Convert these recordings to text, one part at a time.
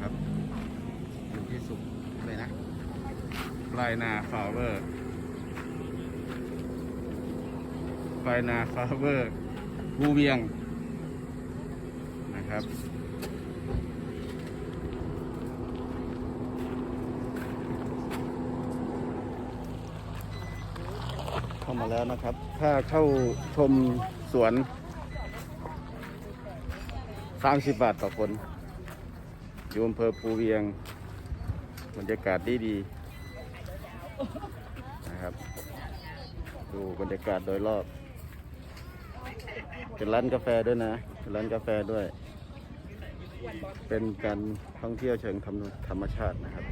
ครับ อยู่ที่สุขเลยนะไรนาฟาเวอร์ไรนาฟาเวอร์ภูเวียงนะครับเข้ามาแล้วนะครับ ถ้าเข้าชมสวน 30 บาทต่อคน อยู่อำเภอภูเวียงบรรยากาศดีดีนะครับ ดูบรรยากาศโดยรอบเป็นร้านกาแฟด้วยนะเป็นร้านกาแฟด้วย เป็นการท่องเที่ยวเชิงธรรมธรรมชาตินะครับ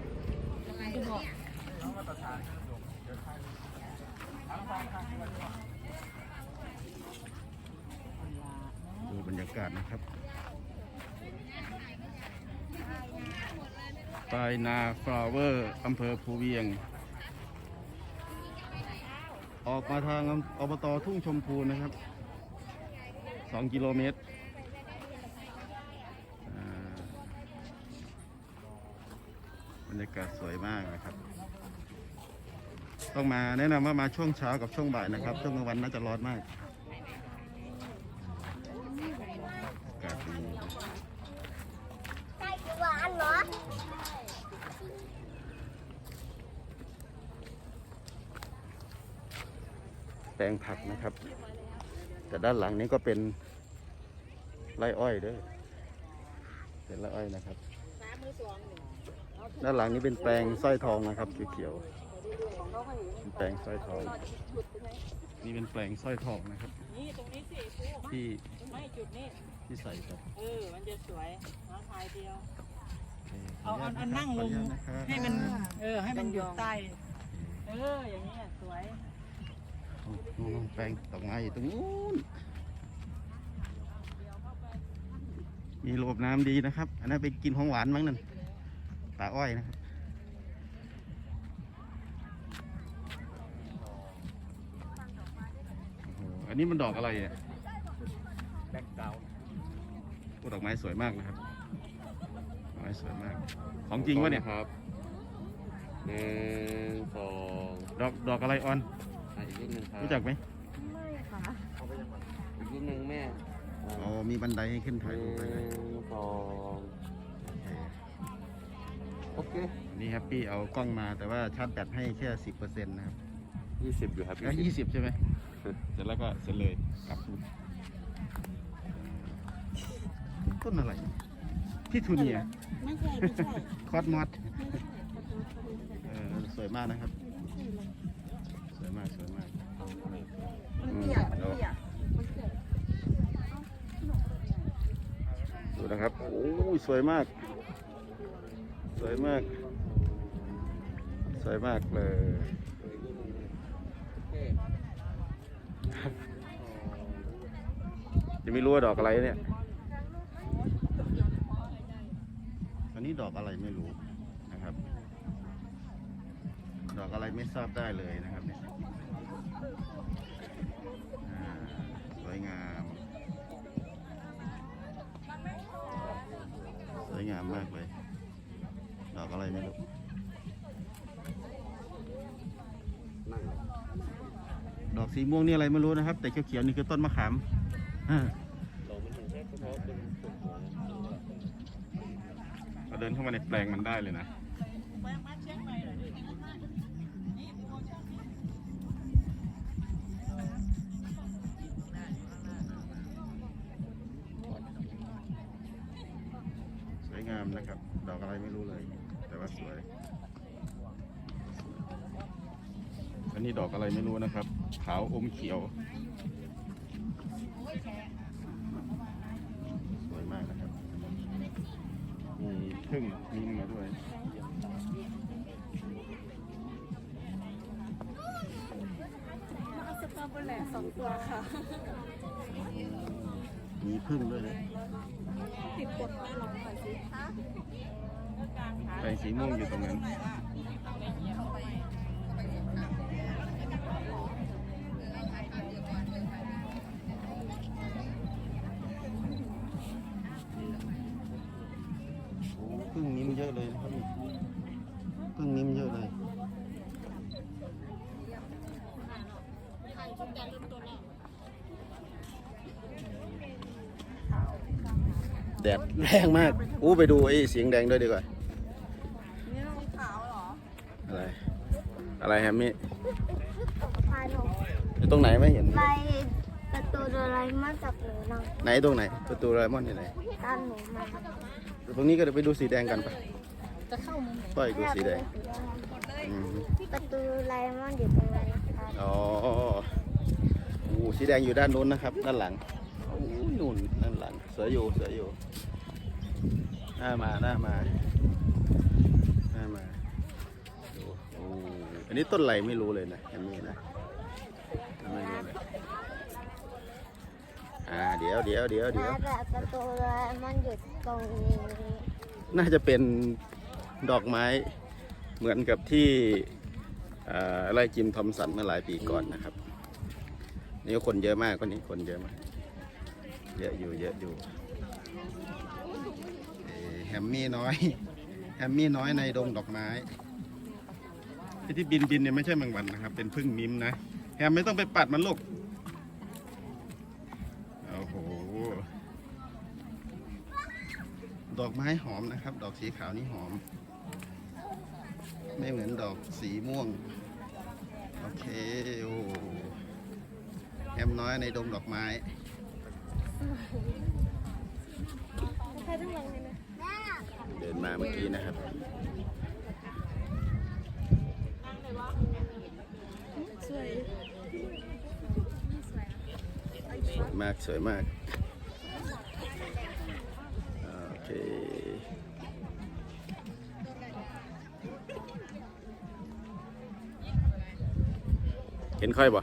ดูบรรยากาศนะครับ ปลายนาฟลาเวอร์อำเภอภูเวียง ออกมาทางอบตทุ่งชมพูนะครับ 2 กิโลเมตรบรรยากาศสวยมากนะครับ ต้องมาแนะนำว่ามาช่วงเช้ากับช่วงบ่ายนะครับ ช่วงกลางวันน่าจะร้อนมาก อากาศดี ไก่หวานเหรอ แปลงผักนะครับ แต่ด้านหลังนี้ก็เป็นไร่อ้อยเด้วยเป็นไร่อ้อยนะครับ ด้านหลังนี้เป็นแปลงสร้อยทองนะครับเขียวๆเป็นแปลงสร้อยทอง นี่เป็นแปลงสร้อยทองนะครับ นี่ตรงนี้สิครูที่ไม่จุดนี่ที่ใส่ครับเออมันจะสวยน้องทายเดียวโคเอาขเอาญตเอานั่งลงขออนุญาตนะครับให้มัน เออ ให้มันอยู่ใต้ เออ อย่างนี้ยสวยนู่นๆ แปลงดอกไม้อยู่ตรงนู้นมีระบบน้ำดีนะครับ อันนั้นไปกินของหวานมั้งนั่นตาอ้อยนะครับโอ้โหอันนี้มันดอกอะไรอะแบ็กกราวโอ้ดอกไม้สวยมากนะครับดอกไม้สวยมาก ของจริงวะเนี่ยครับหนึ่งสองดอกดอกอะไรออน อะอีกรูปหนึ่งครับรู้จักไหมอีกรูปหนึ่งแม่อ๋อมีบันไดให้ขึ้นหถ่ายรูปไปเลยนึ่งสองโอเคนี่แฮปปี้เอากล้องมาแต่ว่าชาร์จแบตให้แค่สิบเปอร์เซ็นต์นะครับยี่สิบอยู่ครับแล้วยี่สิบใช่ไหมเสร็จแล้วก็เสร็จเลยกลับต้นอะไร ที่ทูเนียไม่ใช่ไม่ใช่ คอสมอสเออสวยมากนะครับ สวยมากสวยมากอืมเดูนะครับ โอ้ยสวยมาก สวยมาก สวยมากเลยยังไม่รู้ว่าดอกอะไรเนี่ย อันนี้ดอกอะไรไม่รู้นะครับ ดอกอะไรไม่ทราบได้เลยนะครับเนี่ย วยงาม สวยงามมากเลย ดอกอะไรไม่รู้ดอกสีม่วงนี่อะไรไม่รู้นะครับ แต่เขียวๆนี่คือต้นมะขามเฉพาเป็นส่วนหัวเราเดินเข้ามาในแปลงมันได้เลยนะ วยงามนะครับ ดอกอะไรไม่รู้เลย แต่ว่าสวย อันนี้ดอกอะไรไม่รู้นะครับ ขาวอมเขียว สวยมากนะครับ มีพึ่งมีมาด้วยเอาสตรอเบอร์แหล่สองตัวค่ะ มีพึ่งด้วยนะ ติดกดแม่ลองหน่อยสิคะ แปลง สีม่วงอยู่ตรงนั้นสพึ่งนิ้มเยอะเลยครับนี่พึ่งนิ้มเยอะเลยแดดแรงมาก อู้ไปดูไอ้เสียงแดงด้วยดีกว่า นี่รองเท้าเหร ออะไร อะไรแฮมมี่พาหนูอยู่ตรงไหนไม่เห็น ไปประตูโดราเอมอนจับหนูหน่อยไหนตรงไหน ประตูไรมอนที่ไหน ตามหนูมาตรงนี้ก็เดี๋ยวไปดูสีแดงกันไปจะเข้ามุมไหนไปดูสีแดงอืมประตูโดราเอมอนอยู่ตรงนั้นนะคะอ๋อโอ้สีแดงอยู่ด้านนู้นนะครับ ด้านหลังโอ้นู่นด้านหลัง เสืออยู่ เสืออยู่ หน้ามา หน้ามา หน้ามาดูโอ้อั นนี้ต้นอะไรไม่รู้เลยนะแฮมมี่นะไม่รู้เลยอ่าเดี๋ยวเดี๋ยวเดี๋ยวเดี๋ยวแต่ประตูมอนอยู่ตรงนี้น่าจะเป็นดอกไม้เหมือนกับที่อ่อไร่จิมทอมสันเมื่อหลายปีก่อนนะครับ นี่คนเยอะมากคนนี้คนเยอะมาก เยอะอยู่เยอะอยู่แฮมมี่น้อย แฮมมี่น้อยในดงดอกไม้ ไอ้ที่บินบินเนี่ยไม่ใช่แมงวันนะครับ เป็นพึ่งมิ้มนะแฮมไม่ต้องไปปัดมันลูกโอ้โห ดอกไม้หอมนะครับ ดอกสีขาวนี่หอม ไม่เหมือนดอกสีม่วง โอเค โอ้แอมน้อยในดงดอกไม้ใครทั้งหลังเลยนะเดินมาเมื่อกี้นะครับ วยสวยมากสวยมากโอเคเห็นค่อยบ่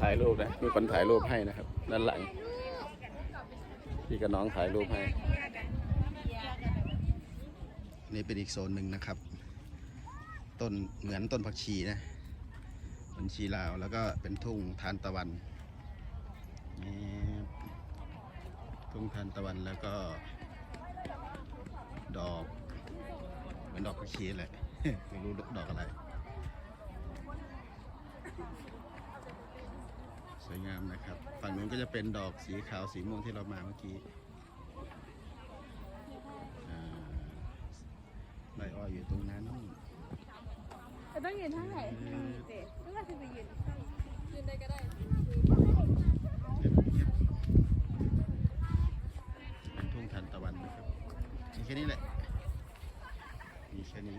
ถ่ายรูปนะ มีคนถ่ายรูปให้นะครับ ด้านหลัง พี่กับน้องถ่ายรูปให้ นี่เป็นอีกโซนหนึ่งนะครับ ต้นเหมือนต้นผักชีนะเป็นชีลาวแล้วก็เป็นทุ่งทานตะวันนี่ทุ่งทานตะวันแล้วก็ ดอกเหมือนดอกผักชีแหละไม่รู้ดอกอะไรสวยงามนะครับ ฝั่งนู้นก็จะเป็นดอกสีขาวสีม่วงที่เรามาเมื่อกี้อ่า ไรอ้อยอยู่ตรงนั้นจะต้องยืนเท่าไหร่เจ๊ไม่ว่าจะไปยืนยืนได้ก็ได้เป็นทุ่งทานตะวันนะครับมีแค่นี้แหละมีแค่นี้